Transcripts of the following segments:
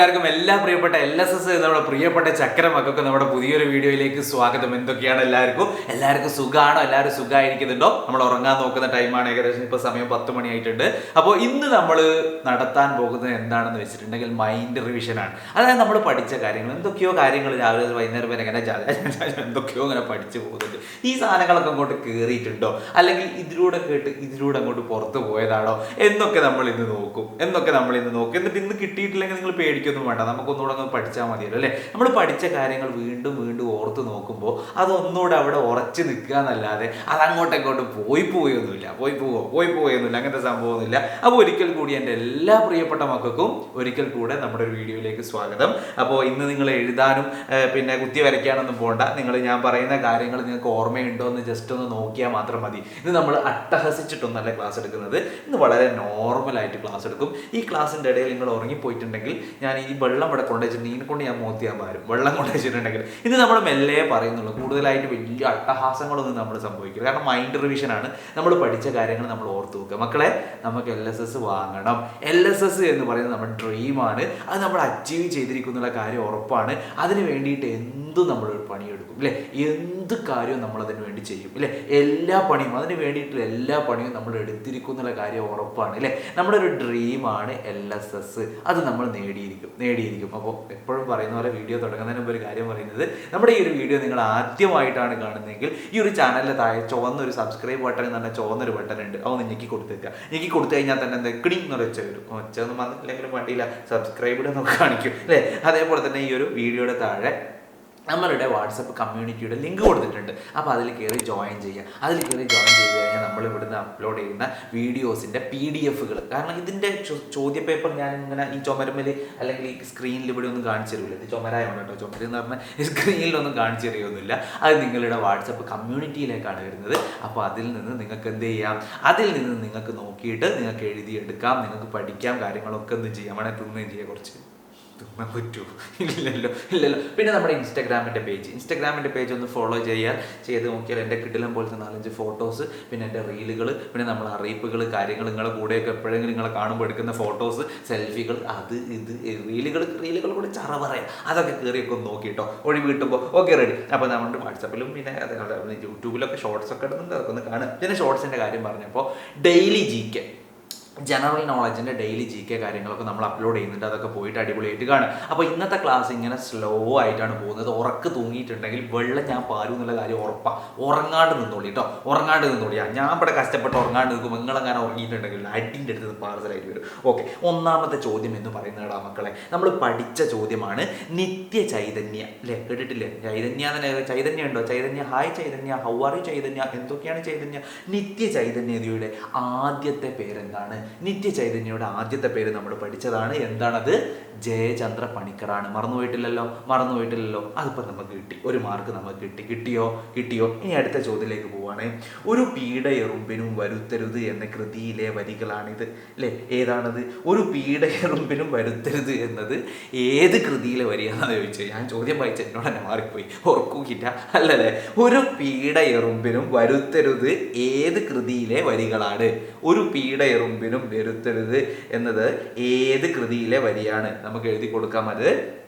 കൂട്ടുകാർക്കും എല്ലാ പ്രിയപ്പെട്ട എൽ എസ് എസ് നമ്മുടെ പ്രിയപ്പെട്ട ചക്രമക്കൊക്കെ നമ്മുടെ പുതിയൊരു വീഡിയോയിലേക്ക് സ്വാഗതം. എന്തൊക്കെയാണ് എല്ലാവർക്കും? എല്ലാവർക്കും സുഖമാണോ എല്ലാവരും സുഖമായിരിക്കുന്നുണ്ടോ നമ്മൾ ഉറങ്ങാൻ നോക്കുന്ന ടൈമാണ് ഏകദേശം ഇപ്പോൾ സമയം പത്ത് മണിയായിട്ടുണ്ട്. അപ്പോൾ ഇന്ന് നമ്മൾ നടത്താൻ പോകുന്നത് എന്താണെന്ന് വെച്ചിട്ടുണ്ടെങ്കിൽ മൈൻഡ് റിവിഷനാണ് അതായത് നമ്മൾ പഠിച്ച കാര്യങ്ങൾ. എന്തൊക്കെയോ കാര്യങ്ങൾ രാവിലെ വൈകുന്നേരം വരെ ഇങ്ങനെ എന്തൊക്കെയോ ഇങ്ങനെ പഠിച്ചു പോകുന്നുണ്ട്. ഈ സാധനങ്ങളൊക്കെ അങ്ങോട്ട് കയറിയിട്ടുണ്ടോ അല്ലെങ്കിൽ ഇതിലൂടെ കേട്ട് ഇതിലൂടെ അങ്ങോട്ട് പുറത്ത് പോയതാണോ? എന്നൊക്കെ നമ്മൾ ഇന്ന് നോക്കും. എന്നൊക്കെ നമ്മൾ ഇന്ന് നോക്കും. എന്നിട്ട് ഇന്ന് കിട്ടിയിട്ടില്ലെങ്കിൽ നിങ്ങൾ പേടിക്കൊന്നും വേണ്ട. നമുക്കൊന്നുകൂടെ ഒന്ന് പഠിച്ചാൽ മതിയല്ലോ അല്ലേ? നമ്മൾ പഠിച്ച കാര്യങ്ങൾ വീണ്ടും വീണ്ടും ഓർത്ത് നോക്കുമ്പോൾ അതൊന്നുകൂടെ അവിടെ ഉറച്ചു നിൽക്കുക എന്നല്ലാതെ അത് അങ്ങോട്ടും ഇങ്ങോട്ടും പോയി പോയൊന്നുമില്ല. പോയി പോവോ പോയി പോയൊന്നുമില്ല. അങ്ങനത്തെ സംഭവമൊന്നുമില്ല. അപ്പോൾ ഒരിക്കൽ കൂടി എന്റെ എല്ലാ പ്രിയപ്പെട്ട മക്കൾക്കും ഒരിക്കൽ കൂടെ നമ്മുടെ ഒരു വീഡിയോയിലേക്ക് സ്വാഗതം. അപ്പോൾ ഇന്ന് നിങ്ങൾ എഴുതാനും പിന്നെ കുത്തി വരയ്ക്കാനൊന്നും പോകണ്ട നിങ്ങൾ ഞാൻ പറയുന്ന കാര്യങ്ങൾ നിങ്ങൾക്ക് ഓർമ്മയുണ്ടോ എന്ന് ജസ്റ്റ് ഒന്ന് നോക്കിയാൽ മാത്രം മതി. ഇത് നമ്മൾ അട്ടഹസിച്ചിട്ടൊന്നല്ല ക്ലാസ് എടുക്കുന്നത്. ഇന്ന് വളരെ നോർമലായിട്ട് ക്ലാസ് എടുക്കും. ഈ ക്ലാസ്സിന്റെ ഇടയിൽ നിങ്ങൾ ഉറങ്ങിപ്പോയിട്ടുണ്ടെങ്കിൽ ഞാൻ ഈ വെള്ളം ഇവിടെ കൊണ്ടുവച്ചിട്ട് നീനെ കൊണ്ട് ഞാൻ മോത്തിയാൻ പാരും. വെള്ളം കൊണ്ടുവച്ചിട്ടുണ്ടെങ്കിൽ ഇത് നമ്മൾ മെല്ലെ പറയുന്നുള്ളൂ. കൂടുതലായിട്ട് വലിയ അട്ടഹാസങ്ങളൊന്നും നമ്മൾ സംഭവിക്കില്ല. കാരണം മൈൻഡ് റിവിഷൻ ആണ് നമ്മൾ പഠിച്ച കാര്യങ്ങൾ നമ്മൾ ഓർത്ത് വെക്കുക. മക്കളെ നമുക്ക് എൽ എസ് എസ് വാങ്ങണം. എൽ എസ് എസ് എന്ന് പറയുന്നത് നമ്മുടെ ഡ്രീമാണ് അത് നമ്മൾ അച്ചീവ് ചെയ്തിരിക്കുന്നുള്ള കാര്യം ഉറപ്പാണ്. അതിന് വേണ്ടിയിട്ട് എന്തും നമ്മൾ പണിയെടുക്കും. അല്ലേ എന്ത് കാര്യവും നമ്മൾ അതിന് വേണ്ടി ചെയ്യും അല്ലെ എല്ലാ പണിയും അതിന് വേണ്ടിയിട്ടുള്ള എല്ലാ പണിയും നമ്മൾ എടുത്തിരിക്കുന്നുള്ള കാര്യം ഉറപ്പാണ് അല്ലെ നമ്മുടെ ഒരു ഡ്രീമാണ് എൽ എസ് എസ് അത് നമ്മൾ നേടിയിരിക്കും നേടിയിരിക്കും. അപ്പോൾ എപ്പോഴും പറയുന്ന പോലെ വീഡിയോ തുടങ്ങുന്നതിന് മുമ്പ് ഒരു കാര്യം പറയുന്നത് നമ്മുടെ ഈ ഒരു വീഡിയോ നിങ്ങൾ ആദ്യമായിട്ടാണ് കാണുന്നതെങ്കിൽ ഈ ഒരു ചാനലിൽ താഴെ ചുവന്നൊരു സബ്സ്ക്രൈബ് ബട്ടൺ എന്ന് പറഞ്ഞാൽ ചുവന്നൊരു ബട്ടൺ ഉണ്ട്. അതൊന്ന് ഞെക്കി കൊടുത്തേക്കുക. ഞെക്കി കൊടുത്തു കഴിഞ്ഞാൽ തന്നെ എന്താ കിടി എന്ന് വെച്ച വരും ഒച്ച ഒന്നും വന്നിട്ടില്ലെങ്കിലും വണ്ടിയില്ല. സബ്സ്ക്രൈബ് എന്നൊക്കെ കാണിക്കും അല്ലേ അതേപോലെ തന്നെ ഈ ഒരു വീഡിയോയുടെ താഴെ നമ്മളുടെ വാട്സപ്പ് കമ്മ്യൂണിറ്റിയുടെ ലിങ്ക് കൊടുത്തിട്ടുണ്ട്. അപ്പോൾ അതിൽ കയറി ജോയിൻ ചെയ്യുക. അതിൽ കയറി ജോയിൻ ചെയ്ത് കഴിഞ്ഞാൽ നമ്മൾ ഇവിടുന്ന് അപ്ലോഡ് ചെയ്യുന്ന വീഡിയോസിന്റെ പി ഡി എഫുകൾ കാരണം ഇതിന്റെ ചോദ്യ പേപ്പർ ഞാൻ ഇങ്ങനെ ഈ ചുമരമ്മൽ അല്ലെങ്കിൽ ഈ സ്ക്രീനിൽ ഇവിടെ ഒന്നും കാണിച്ചു തരില്ല ഇത് ചുമരായോണ്ട് കേട്ടോ ചുമര എന്ന് പറഞ്ഞാൽ സ്ക്രീനിലൊന്നും കാണിച്ചു തരികയൊന്നുമില്ല അത് നിങ്ങളുടെ വാട്സപ്പ് കമ്മ്യൂണിറ്റിയിലേക്കാണ് വരുന്നത്. അപ്പോൾ അതിൽ നിന്ന് നിങ്ങൾക്ക് എന്ത് ചെയ്യാം? അതിൽ നിന്ന് നിങ്ങൾക്ക് നോക്കിയിട്ട് നിങ്ങൾക്ക് എഴുതിയെടുക്കാം. നിങ്ങൾക്ക് പഠിക്കാം. കാര്യങ്ങളൊക്കെ ഒന്നും ചെയ്യാം. വേണേൽ തിന്നുകയും ചെയ്യാം കുറച്ച്. തിന്നാൻ പറ്റുമോ ഇല്ലല്ലോ ഇല്ലല്ലോ. പിന്നെ നമ്മുടെ ഇൻസ്റ്റാഗ്രാമിന്റെ പേജ്. ഇൻസ്റ്റാഗ്രാമിന്റെ പേജ് ഒന്ന് ഫോളോ ചെയ്യാൻ ചെയ്ത് നോക്കിയാൽ എന്റെ കിടിലം പോലത്തെ നാലഞ്ച് ഫോട്ടോസ് പിന്നെ എന്റെ റീലുകൾ പിന്നെ നമ്മൾ അറിയിപ്പുകൾ കാര്യങ്ങൾ നിങ്ങളുടെ കൂടെയൊക്കെ എപ്പോഴെങ്കിലും നിങ്ങളെ കാണുമ്പോൾ എടുക്കുന്ന ഫോട്ടോസ് സെൽഫികൾ അത് ഇത് റീലുകൾ റീലുകൾ കൂടെ ചറ പറയാം. അതൊക്കെ കയറിയൊക്കെ ഒന്ന് നോക്കിയിട്ടോ ഒഴിവ് കിട്ടുമ്പോൾ. ഓക്കെ റെഡി അപ്പോൾ നമ്മുടെ വാട്സപ്പിലും പിന്നെ യൂട്യൂബിലൊക്കെ ഷോർട്സ് ഒക്കെ ഇടുന്നുണ്ട്. അതൊക്കെ ഒന്ന് കാണുക. പിന്നെ ഷോർട്സിന്റെ കാര്യം പറഞ്ഞപ്പോൾ ഡെയിലി ജി കെ ജനറൽ നോളജിന്റെ ഡെയിലി ജി കെ കാര്യങ്ങളൊക്കെ നമ്മൾ അപ്ലോഡ് ചെയ്യുന്നുണ്ട്. അതൊക്കെ പോയിട്ട് അടിപൊളിയായിട്ട് കാണും. അപ്പോൾ ഇന്നത്തെ ക്ലാസ് ഇങ്ങനെ സ്ലോ ആയിട്ടാണ് പോകുന്നത്. ഉറക്ക് തൂങ്ങിയിട്ടുണ്ടെങ്കിൽ വെള്ളം ഞാൻ പാരും എന്നുള്ള കാര്യം ഉറപ്പാണ് ഉറങ്ങാണ്ട് നിന്നോളി കേട്ടോ ഉറങ്ങാണ്ട് നിന്നോളിയാ ഞാൻ ഇവിടെ കഷ്ടപ്പെട്ട് ഉറങ്ങാണ്ട് നിൽക്കും നിങ്ങളെങ്ങനെ ഉറങ്ങിയിട്ടുണ്ടെങ്കിൽ അടിന്റെ അടുത്ത് പാർസലായിട്ട് വരും. ഓക്കെ ഒന്നാമത്തെ ചോദ്യം എന്ന് പറയുന്നത് മക്കളെ. നമ്മൾ പഠിച്ച ചോദ്യമാണ് നിത്യ ചൈതന്യ. അല്ലേ കേട്ടിട്ടില്ലേ? ചൈതന്യ തന്നെ ചൈതന്യം ഉണ്ടോ? Chaitanya hi Chaitanya how are you Chaitanya? എന്തൊക്കെയാണ് ചൈതന്യ? നിത്യ ചൈതന്യതയുടെ ആദ്യത്തെ പേരെന്താണ്? നിത്യ ചൈതന്യയുടെ ആദ്യത്തെ പേര് നമ്മൾ പഠിച്ചതാണ്. എന്താണത്? ജയചന്ദ്ര പണിക്കറാണ് മറന്നുപോയിട്ടില്ലല്ലോ മറന്നുപോയിട്ടില്ലല്ലോ അതിപ്പോൾ നമുക്ക് കിട്ടി. ഒരു മാർക്ക് നമുക്ക് കിട്ടി. കിട്ടിയോ? കിട്ടിയോ? ഇനി അടുത്ത ചോദ്യത്തിലേക്ക് പോവാണ്. ഒരു പീഡ എറുമ്പിനും വരുത്തരുത് എന്ന കൃതിയിലെ വരികളാണിത്. അല്ലേ ഏതാണത്? ഒരു പീഡ എറുമ്പിനും വരുത്തരുത് എന്നത് ഏത് കൃതിയിലെ വരികയാണെന്ന് ചോദിച്ചത് ഞാൻ ചോദ്യം വായിച്ച എന്നോട് തന്നെ മാറിപ്പോയി. ഓർക്കൂക്കില്ല അല്ലല്ലേ? ഒരു പീഡ എറുമ്പിനും വരുത്തരുത് ഏത് കൃതിയിലെ വരികളാണ്? ഒരു പീഡ എറുമ്പിനും വരുത്തരുത് എന്നത് ഏത് കൃതിയിലെ വരിയാണ്? നമുക്ക് എഴുതി കൊടുക്കാം അത്.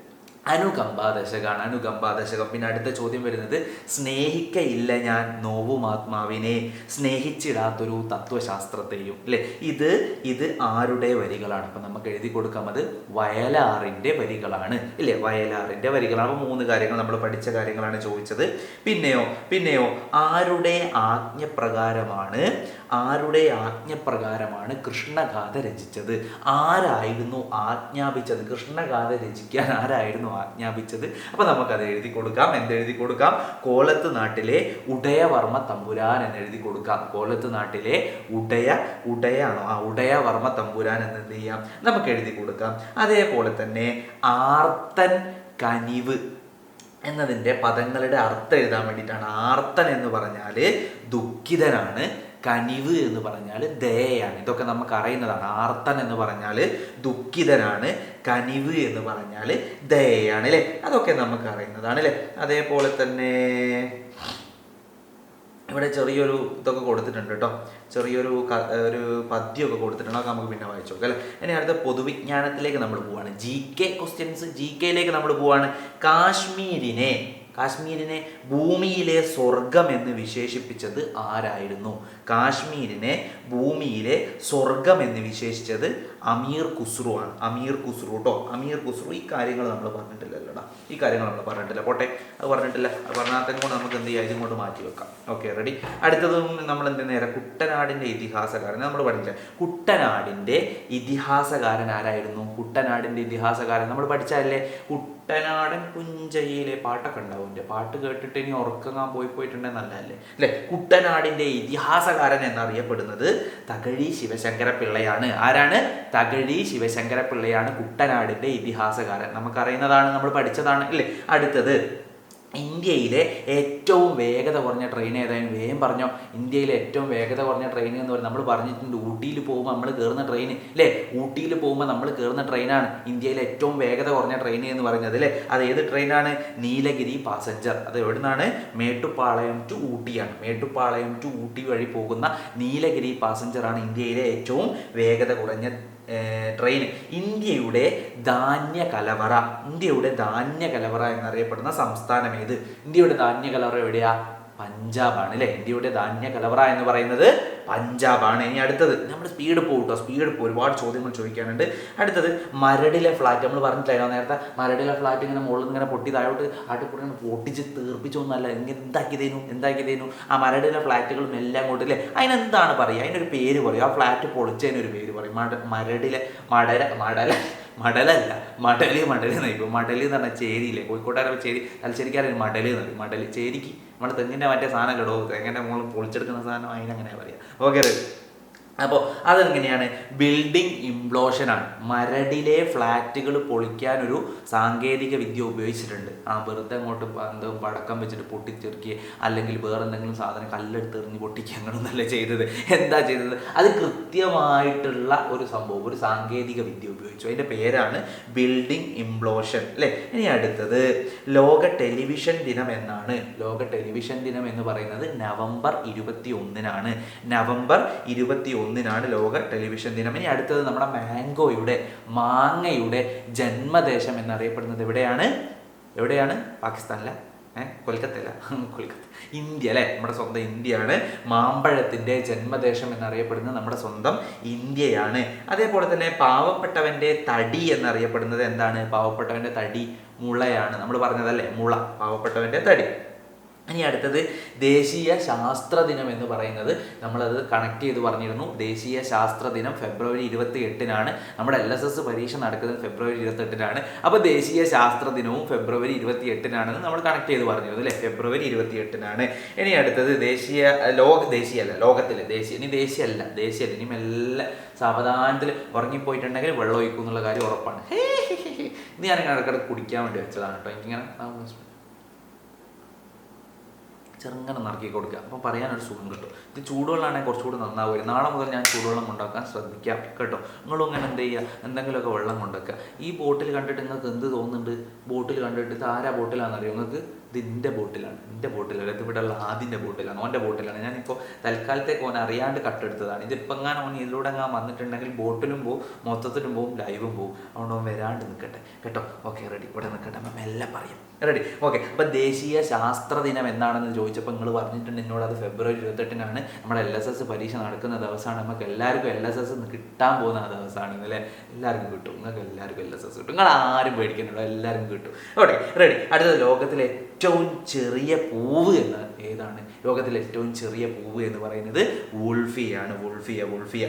അനുകമ്പാദശകാണ് അനുകമ്പാദശകം പിന്നെ അടുത്ത ചോദ്യം വരുന്നത് സ്നേഹിക്കയില്ല ഞാൻ നോവുമാത്മാവിനെ സ്നേഹിച്ചിടാത്തൊരു തത്വശാസ്ത്രത്തെയും. അല്ലേ ഇത് ഇത് ആരുടെ വരികളാണ്? അപ്പം നമുക്ക് എഴുതി കൊടുക്കാം. അത് വയലാറിന്റെ വരികളാണ്. ഇല്ലേ വയലാറിന്റെ വരികളാണ്. അപ്പോൾ മൂന്ന് കാര്യങ്ങൾ നമ്മൾ പഠിച്ച കാര്യങ്ങളാണ് ചോദിച്ചത്. പിന്നെയോ പിന്നെയോ ആരുടെ ആജ്ഞപ്രകാരമാണ് ആരുടെ ആജ്ഞപ്രകാരമാണ് കൃഷ്ണഗാഥ രചിച്ചത്? ആരായിരുന്നു ആജ്ഞാപിച്ചത്? കൃഷ്ണഗാഥ രചിക്കാൻ ആരായിരുന്നു ആജ്ഞാപിച്ചത്. അപ്പൊ നമുക്കത് എഴുതി കൊടുക്കാം. എന്തെഴുതി കൊടുക്കാം? കോലത്ത് നാട്ടിലെ ഉടയവർമ്മ തമ്പുരാൻ എന്ന് എഴുതി കൊടുക്കാം. കോലത്ത് നാട്ടിലെ ഉടയ ഉടയാണോ ആ ഉടയവർമ്മ തമ്പുരാൻ എന്ന് എന്ത് ചെയ്യാം? നമുക്ക് എഴുതി കൊടുക്കാം. അതേപോലെ തന്നെ ആർത്തൻ കനിവ് എന്നതിന്റെ പദങ്ങളുടെ അർത്ഥം എഴുതാൻ വേണ്ടിയിട്ടാണ്. ആർത്തൻ എന്ന് പറഞ്ഞാൽ ദുഃഖിതനാണ് കനിവ് എന്ന് പറഞ്ഞാൽ ദയയാണ്. ഇതൊക്കെ നമുക്ക് അറിയുന്നതാണ് ആർത്തൻ എന്ന് പറഞ്ഞാൽ ദുഃഖിതനാണ്. കനിവ് എന്ന് പറഞ്ഞാൽ ദയയാണ് അല്ലേ? അതൊക്കെ നമുക്ക് അറിയുന്നതാണ് അല്ലേ? അതേപോലെ തന്നെ ഇവിടെ ചെറിയൊരു ഇതൊക്കെ കൊടുത്തിട്ടുണ്ട് കേട്ടോ. ചെറിയൊരു ഒരു പദ്യമൊക്കെ കൊടുത്തിട്ടുണ്ട്. അതൊക്കെ നമുക്ക് പിന്നെ വായിച്ചു നോക്കാം അല്ലേ? ഇനി അടുത്ത പൊതുവിജ്ഞാനത്തിലേക്ക് നമ്മൾ പോവാണ്. ജി കെ ക്വസ്റ്റ്യൻസ് ജി കെയിലേക്ക് നമ്മൾ പോവാണ്. കാശ്മീരിനെ കാശ്മീരിനെ ഭൂമിയിലെ സ്വർഗം എന്ന് വിശേഷിപ്പിച്ചത് ആരായിരുന്നു? കാശ്മീരിനെ ഭൂമിയിലെ സ്വർഗം എന്ന് വിശേഷിച്ചത് അമീർ ഖുസ്രു ആണ്. അമീർ ഖുസ്രു കേട്ടോ അമീർ ഖുസ്രു ഈ കാര്യങ്ങൾ നമ്മൾ പറഞ്ഞിട്ടില്ലല്ലോടാ. ഈ കാര്യങ്ങൾ നമ്മൾ പറഞ്ഞിട്ടില്ല. പോട്ടെ. അത് പറഞ്ഞിട്ടില്ല. അത് പറഞ്ഞാത്തം കൊണ്ട് നമുക്ക് എന്ത് ചെയ്യാം? ഇതും കൊണ്ട് മാറ്റി വെക്കാം. Okay ready. അടുത്തതും നമ്മൾ എന്ത് നേരെ കുട്ടനാടിന്റെ ഇതിഹാസകാരൻ. നമ്മൾ പഠിച്ചില്ല കുട്ടനാടിന്റെ ഇതിഹാസകാരൻ ആരായിരുന്നു? കുട്ടനാടിന്റെ ഇതിഹാസകാരൻ. നമ്മൾ പഠിച്ചതല്ലേ? കുട്ടനാടൻ പുഞ്ചയിലെ പാട്ടൊക്കെ ഉണ്ടാവും. പാട്ട് കേട്ടിട്ട് ഇനി ഉറക്കങ്ങാൻ പോയി പോയിട്ടുണ്ടെങ്കിൽ നല്ലതല്ലേ അല്ലേ? കുട്ടനാടിന്റെ ഇതിഹാസകാരൻ എന്നറിയപ്പെടുന്നത് തകഴി ശിവശങ്കര പിള്ളയാണ് ആരാണ്? തകഴി ശിവശങ്കര പിള്ളയാണ് കുട്ടനാടിന്റെ ഇതിഹാസകാരൻ. നമുക്കറിയുന്നതാണ് നമ്മൾ പഠിച്ചതാണ് അല്ലേ? അടുത്തത്. ഇന്ത്യയിലെ ഏറ്റവും വേഗത കുറഞ്ഞ ട്രെയിൻ ഏതായാലും വേഗം പറഞ്ഞോ? ഇന്ത്യയിലെ ഏറ്റവും വേഗത കുറഞ്ഞ ട്രെയിൻ എന്ന് പറയുന്നത് നമ്മൾ പറഞ്ഞിട്ടുണ്ട് ഊട്ടിയിൽ പോകുമ്പോൾ നമ്മൾ കയറുന്ന ട്രെയിൻ അല്ലേ ഊട്ടിയിൽ പോകുമ്പോൾ നമ്മൾ കയറുന്ന ട്രെയിനാണ് ഇന്ത്യയിലെ ഏറ്റവും വേഗത കുറഞ്ഞ ട്രെയിൻ എന്ന് പറയുന്നത് അല്ലേ അത് ഏത് ട്രെയിനാണ് നീലഗിരി പാസഞ്ചർ അത് എവിടെ നിന്നാണ് മേട്ടുപ്പാളയം ടു ഊട്ടിയാണ്. മേട്ടുപ്പാളയം ടു ഊട്ടി വഴി പോകുന്ന നീലഗിരി പാസഞ്ചറാണ് ഇന്ത്യയിലെ ഏറ്റവും വേഗത കുറഞ്ഞ ട്രെയിൻ. ഇന്ത്യയുടെ ധാന്യ കലവറ ഇന്ത്യയുടെ ധാന്യ കലവറ എന്നറിയപ്പെടുന്ന സംസ്ഥാനം ഏത്? ഇന്ത്യയുടെ ധാന്യ കലവറ എവിടെയാ? പഞ്ചാബാണ് അല്ലേ ഇന്ത്യയുടെ ധാന്യ കലവറ എന്ന് പറയുന്നത് പഞ്ചാബാണ്. ഇനി അടുത്തത് നമ്മൾ സ്പീഡ് പോകും കേട്ടോ സ്പീഡ് പോകും ഒരുപാട് ചോദ്യങ്ങൾ ചോദിക്കാനുണ്ട്. അടുത്തത് മരടിലെ ഫ്ലാറ്റ് നമ്മൾ പറഞ്ഞിട്ടില്ലായിരുന്നു നേരത്തെ? മരടിലെ ഫ്ലാറ്റ് ഇങ്ങനെ മുകളിൽ ഇങ്ങനെ പൊട്ടി താഴോട്ട് ഇങ്ങനെ പൊട്ടിച്ച് തീർപ്പിച്ചൊന്നല്ല ഇങ്ങനെ എന്താക്കിയതേനു എന്താക്കിയതേനു ആ മരടിലെ ഫ്ലാറ്റുകളും എല്ലാം കൂട്ടില്ലേ അതിനെന്താണ് പറയുക? അതിനൊരു പേര് പറയും. ആ ഫ്ലാറ്റ് പൊളിച്ചതിനൊരു പേര് പറയും. മട മരടിലെ മടല മടല മടലല്ല. മടലി മടൽ നയിക്കും മടലി എന്ന് പറഞ്ഞാൽ ചേരിയില്ലേ? കോഴിക്കോട്ടുകാരെ ചേരി തലശ്ശേരിക്കാരെ മടൽ എന്ന് പറയും. മടലി ചേരിക്ക്. നമ്മുടെ തെങ്ങിന്റെ മറ്റേ സാധനം ഇടോ? തെങ്ങിന്റെ മുകളിൽ പൊളിച്ചെടുക്കുന്ന സാധനം അതിനങ്ങനെ പറയാം ഓക്കെ അപ്പോൾ അതെങ്ങനെയാണ്? ബിൽഡിംഗ് ഇംപ്ലോഷനാണ് മരടിലെ ഫ്ലാറ്റുകൾ പൊളിക്കാനൊരു സാങ്കേതിക വിദ്യ ഉപയോഗിച്ചിട്ടുണ്ട്. ആ വെറുതെ അങ്ങോട്ട് എന്തോ പടക്കം വെച്ചിട്ട് പൊട്ടിച്ചെറുക്കി അല്ലെങ്കിൽ വേറെ എന്തെങ്കിലും സാധനം കല്ലെടുത്ത് എറിഞ്ഞ് പൊട്ടിക്കുക അങ്ങനെയൊന്നല്ല ചെയ്തത്. എന്താ ചെയ്തത്? അത് കൃത്യമായിട്ടുള്ള ഒരു സംഭവം ഒരു സാങ്കേതിക വിദ്യ ഉപയോഗിച്ചു. അതിന്റെ പേരാണ് ബിൽഡിംഗ് ഇംപ്ലോഷൻ അല്ലേ? ഇനി അടുത്തത് ലോക ടെലിവിഷൻ ദിനം എന്നാണ്. ലോക ടെലിവിഷൻ ദിനം എന്ന് പറയുന്നത് നവംബർ ഇരുപത്തി ഒന്നിനാണ് നവംബർ ഇരുപത്തി ഒന്നിനാണ് ലോക ടെലിവിഷൻ ദിനം. ഇനി അടുത്തത് നമ്മുടെ മാംഗോയുടെ മാങ്ങയുടെ ജന്മദേശം എന്നറിയപ്പെടുന്നത് എവിടെയാണ്? എവിടെയാണ്? പാകിസ്ഥാനിലെ ഏഹ് കൊൽക്കത്തയില്ല കൊൽക്കത്ത ഇന്ത്യ അല്ലേ? നമ്മുടെ സ്വന്തം ഇന്ത്യയാണ്. മാമ്പഴത്തിന്റെ ജന്മദേശം എന്നറിയപ്പെടുന്നത് നമ്മുടെ സ്വന്തം ഇന്ത്യയാണ്. അതേപോലെ തന്നെ പാവപ്പെട്ടവന്റെ തടി എന്നറിയപ്പെടുന്നത് എന്താണ്? പാവപ്പെട്ടവന്റെ തടി മുളയാണ്. നമ്മൾ പറഞ്ഞതല്ലേ മുള പാവപ്പെട്ടവന്റെ തടി. ഇനി അടുത്തത് ദേശീയ ശാസ്ത്ര ദിനം എന്ന് പറയുന്നത്. നമ്മളത് കണക്ട് ചെയ്ത് പറഞ്ഞിരുന്നു. ദേശീയ ശാസ്ത്ര ദിനം ഫെബ്രുവരി ഇരുപത്തി എട്ടിനാണ് നമ്മുടെ എൽ എസ് എസ് പരീക്ഷ നടക്കുന്നത് ഫെബ്രുവരി ഇരുപത്തെട്ടിനാണ് അപ്പോൾ ദേശീയ ശാസ്ത്ര ദിനവും ഫെബ്രുവരി ഇരുപത്തി എട്ടിനാണെന്ന് നമ്മൾ കണക്ട് ചെയ്ത് പറഞ്ഞിരുന്നു അല്ലേ? ഫെബ്രുവരി ഇരുപത്തി എട്ടിനാണ് ഇനി അടുത്തത് ദേശീയ ലോക ദേശീയമല്ല ലോകത്തിലെ ദേശീയ ഇനി ദേശീയമല്ല ദേശീയമല്ല ഇനി മെല്ലെ സാവധാനത്തിൽ ഉറങ്ങിപ്പോയിട്ടുണ്ടെങ്കിൽ വെള്ളം ഒഴിക്കും എന്നുള്ള കാര്യം ഉറപ്പാണ് ഇനി ഞാൻ ഇടക്കിടക്ക് കുടിക്കാൻ വേണ്ടി വെച്ചതാണ് കേട്ടോ. എനിക്കിങ്ങനെ ചെറുങ്ങനെ നറുക്കി കൊടുക്കുക. അപ്പോൾ പറയാനൊരു സുഖം കിട്ടും. ഇത് ചൂടുവെള്ളമാണെങ്കിൽ കുറച്ചുകൂടി നന്നാവുക. നാളെ മുതൽ ഞാൻ ചൂടുവെള്ളം ഉണ്ടാക്കാൻ ശ്രദ്ധിക്കാം കേട്ടോ. നിങ്ങളും ഇങ്ങനെ എന്ത് ചെയ്യുക? എന്തെങ്കിലുമൊക്കെ വെള്ളം കൊണ്ടുവയ്ക്കുക. ഈ ബോട്ടിൽ കണ്ടിട്ട് നിങ്ങൾക്ക് എന്ത് തോന്നുന്നുണ്ട്? ബോട്ടിൽ കണ്ടിട്ട് ഇത് ആരാ ബോട്ടിലാണെന്നറിയോ? നിങ്ങൾക്ക് ഇത് എന്റെ ബോട്ടിലാണ്. എന്റെ ബോട്ടിലല്ല ഇത് ഇവിടെ ഉള്ള ആദ്യന്റെ ബോട്ടിലാണ്. ഓന്റെ ബോട്ടിലാണ്. ഞാനിപ്പോൾ തൽക്കാലത്തേക്ക് ഓൻ അറിയാണ്ട് കട്ടെടുത്തതാണ്. ഇതിപ്പോൾ എങ്ങനെ ഓൻ ഇതിലൂടെ ഞാൻ വന്നിട്ടുണ്ടെങ്കിൽ ബോട്ടിലും പോവും മൊത്തത്തിലും പോവും ലൈവും പോവും. അതുകൊണ്ട് ഓൻ വരാണ്ട് നിൽക്കട്ടെ കേട്ടോ? ഓക്കെ റെഡി ഇവിടെ നിൽക്കട്ടെ അപ്പം എല്ലാം പറയും. റെഡി ഓക്കെ അപ്പം ദേശീയ ശാസ്ത്ര ദിനം എന്നാണെന്ന് ചോദിച്ചപ്പോൾ നിങ്ങൾ പറഞ്ഞിട്ടുണ്ട് എന്നോട് അത് ഫെബ്രുവരി ഇരുപത്തെട്ടിനാണ്. നമ്മുടെ എൽ എസ് എസ് പരീക്ഷ നടക്കുന്ന ദിവസമാണ്. നമുക്ക് എല്ലാവർക്കും എൽ എസ് എസ് കിട്ടാൻ പോകുന്ന ആ ദിവസമാണ് അല്ലേ എല്ലാവർക്കും കിട്ടും. നിങ്ങൾക്ക് എല്ലാവർക്കും എൽ എസ് എസ് കിട്ടും. നിങ്ങൾ ആരും പേടിക്കുന്നുണ്ടോ എല്ലാവർക്കും കിട്ടും. ഓക്കെ റെഡി അടുത്തത് ലോകത്തിലെ ഏറ്റവും ചെറിയ പൂവ് എന്ന ഏതാണ്? ലോകത്തിലെ ഏറ്റവും ചെറിയ പൂവ് എന്ന് പറയുന്നത് വുൾഫിയാണ്. Wolffia Wolffia.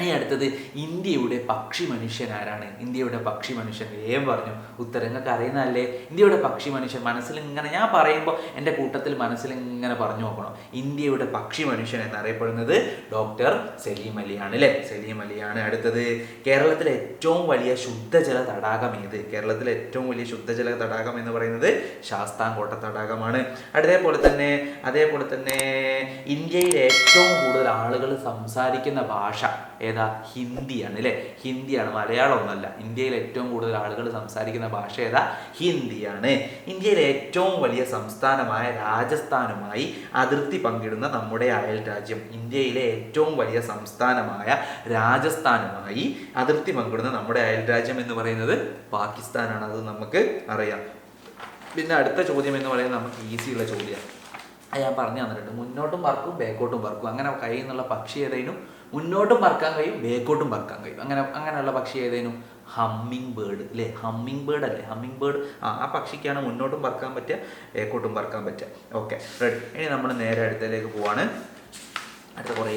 ഇനി അടുത്തത് ഇന്ത്യയുടെ പക്ഷി മനുഷ്യൻ ആരാണ്? ഇന്ത്യയുടെ പക്ഷി മനുഷ്യൻ. വേഗം പറഞ്ഞു. ഉത്തരങ്ങൾക്ക് അറിയുന്നതല്ലേ? ഇന്ത്യയുടെ പക്ഷി മനുഷ്യൻ. മനസ്സിൽ ഇങ്ങനെ ഞാൻ പറയുമ്പോൾ എന്റെ കൂട്ടത്തിൽ മനസ്സിൽ ഇങ്ങനെ പറഞ്ഞു നോക്കണം. ഇന്ത്യയുടെ പക്ഷി മനുഷ്യൻ എന്നറിയപ്പെടുന്നത് ഡോക്ടർ സലീം അലിയാണ് അല്ലേ സലീം അലിയാണ്. അടുത്തത് കേരളത്തിലെ ഏറ്റവും വലിയ ശുദ്ധജല തടാകം ഏത്? കേരളത്തിലെ ഏറ്റവും വലിയ ശുദ്ധജല തടാകം എന്ന് പറയുന്നത് ശാസ്താംകോട്ട തടാകമാണ്. അതേപോലെ തന്നെ അതേപോലെ തന്നെ ഇന്ത്യയിലെ ഏറ്റവും കൂടുതൽ ആളുകൾ സംസാരിക്കുന്ന ഭാഷ ഏതാ? ഹിന്ദിയാണ് അല്ലേ? ഹിന്ദിയാണ് മലയാളം ഒന്നല്ല ഇന്ത്യയിൽ ഏറ്റവും കൂടുതൽ ആളുകൾ സംസാരിക്കുന്ന ഭാഷ ഏതാ? ഹിന്ദിയാണ്. ഇന്ത്യയിലെ ഏറ്റവും വലിയ സംസ്ഥാനമായ രാജസ്ഥാനുമായി അതിർത്തി പങ്കിടുന്ന നമ്മുടെ അയൽ രാജ്യം ഇന്ത്യയിലെ ഏറ്റവും വലിയ സംസ്ഥാനമായ രാജസ്ഥാനുമായി അതിർത്തി പങ്കിടുന്ന നമ്മുടെ അയൽ രാജ്യം എന്ന് പറയുന്നത് പാകിസ്ഥാനാണ്. അത് നമുക്ക് അറിയാം. പിന്നെ അടുത്ത ചോദ്യം എന്ന് പറയുന്നത് നമുക്ക് ഈസിയുള്ള ചോദ്യമാണ്. ഞാൻ പറഞ്ഞു തന്നിട്ടുണ്ട്. മുന്നോട്ടും പറക്കും ബാക്കോട്ടും പറക്കും അങ്ങനെ കയ്യിൽ നിന്നുള്ള പക്ഷി ഏതേനും മുന്നോട്ടും പറക്കാൻ കഴിയും ബേക്കോട്ടും പറക്കാൻ കഴിയും. അങ്ങനെ അങ്ങനെയുള്ള പക്ഷി ഏതേനും? ഹമ്മിങ് ബേർഡ് അല്ലേ? ഹമ്മിങ് ബേർഡ് അല്ലേ? ഹമ്മിങ് ബേർഡ് ആ ആ പക്ഷിക്കാണ് മുന്നോട്ടും പറക്കാൻ പറ്റുക ബേക്കോട്ടും പറക്കാൻ പറ്റുക. Okay ready. ഇനി നമ്മൾ നേരെ അടുത്തേക്ക് പോവാണ്. അടുത്ത കുറേ